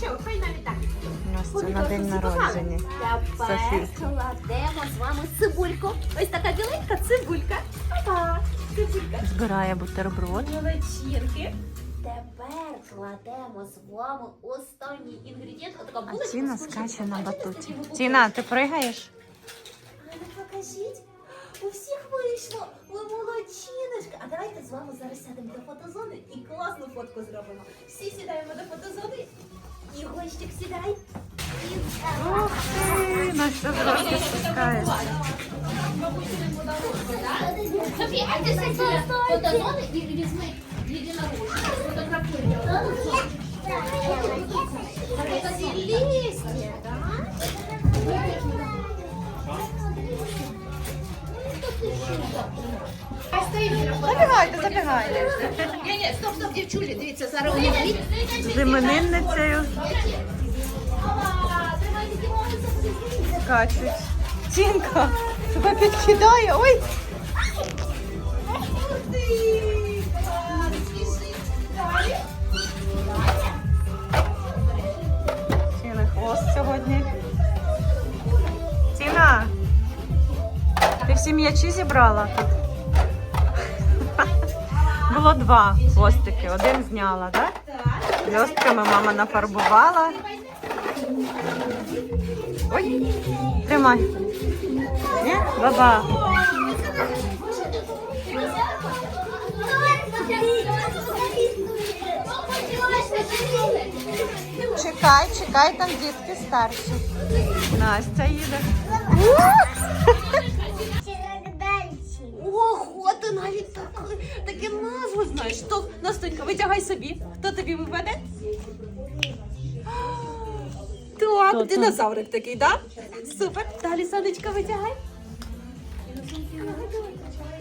Це на день народження. Тепер Софійки. кладемо з вами цибульку. Ось така біленька цибулька. Опа, цибулька. Збирає бутерброд. Молодчинки. Тепер кладемо з вами останній інгредієнт. Отака А булочка. Тіна скаче на батуті. Тіна, ти пригаєш? А ну покажіть. У всіх вийшло. Ви молодчиночка. А давайте з вами зараз сядемо до фотозони і класну фотку зробимо. Всі сідаємо до фотозони. І гонщик сідай. Ух ти, Настя зразу спускається. Софія, а ти сядь і візьми. Забігайте, забігайте. Ні, ні, стоп, стоп, дівчулі, дивіться, зараз уявіть. З іменинницею скачуть. Тінка, тебе підкидає. Ой! Тіна хвост сьогодні. Тіна, ти всі м'ячі зібрала тут? Було два хвостики, один зняла, так? Льостками мама нафарбувала. Ой, тримай. Ні? Баба. Чекай, чекай, там дітки старші. Настя їде. Знаєш. То, Настенька, витягай собі. Хто тобі виведе? Так, Хто тут? динозаврик такий, так? Супер. Далі, сонечка, витягай.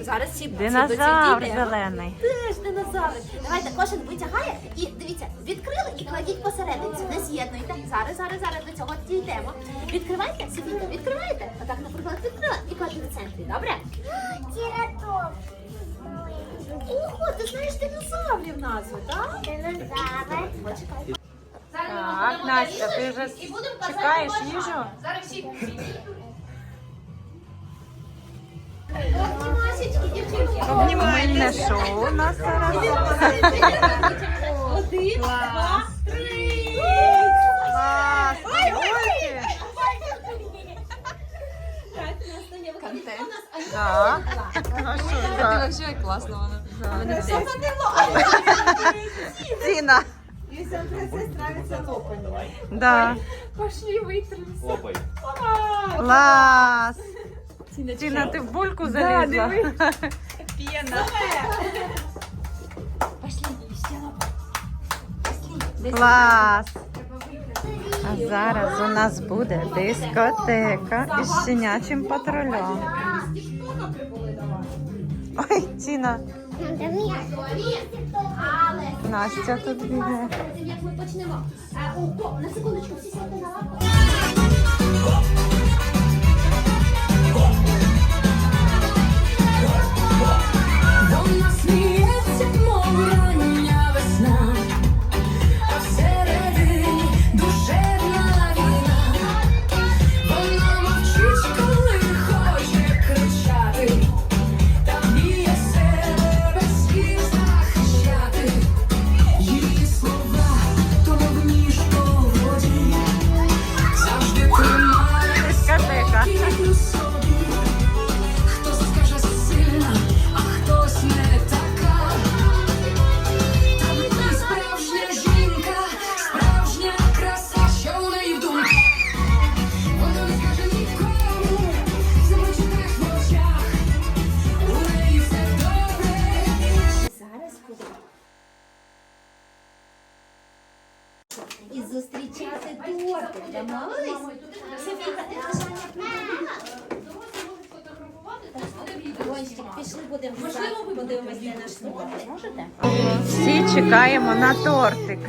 Зараз всі Динозавр зелений. Теж динозавр. Давайте кожен витягає і дивіться, відкрили і кладіть посерединці. Не з'єднуйте. Зараз, зараз, зараз до цього дійдемо. Відкривайте, Софійка, відкриваєте. Отак, наприклад, відкрила і кладіть в центрі. Добре? назву, так? Почекай. Так, Настя, ти вже чекаєш їжу? Зараз всі. Обнімасечки, дівчинки. Обнімальне шоу у нас зараз. Один, два, воно. Тіна. Да. Пошли витримся. Лопай. Клас! Тіна, ти в бульку залізла? Клас! А зараз у нас буде дискотека із щенячим патрулем. Ой, Тіна, Настя тут бігає. як ми почнемо. е, На секундочку, всі сядьте на лавку. Домовились? Софійка, ти бажання пішли будемо. Можливо, ви подивимося на наш. Можете? Всі чекаємо на тортик.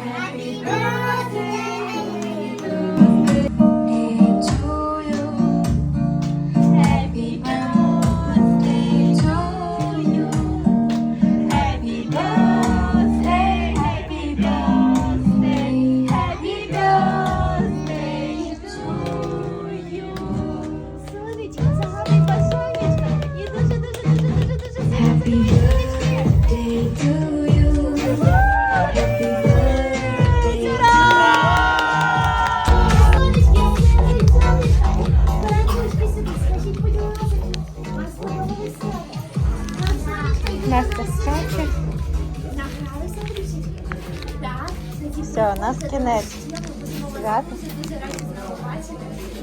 Настя скаче. Все, у нас кінець. Свято.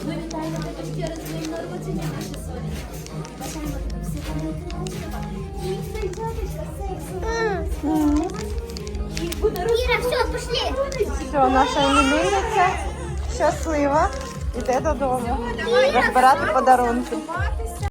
Ми вітаємо тебе ще раз з днем народження, наша сонечко. Бажаємо тобі всього найкращого. І дівчаточка, сексу. І буде Іра, все, пішли. Все, наша іменинниця щаслива. Іде додому. Розбирати подарунки.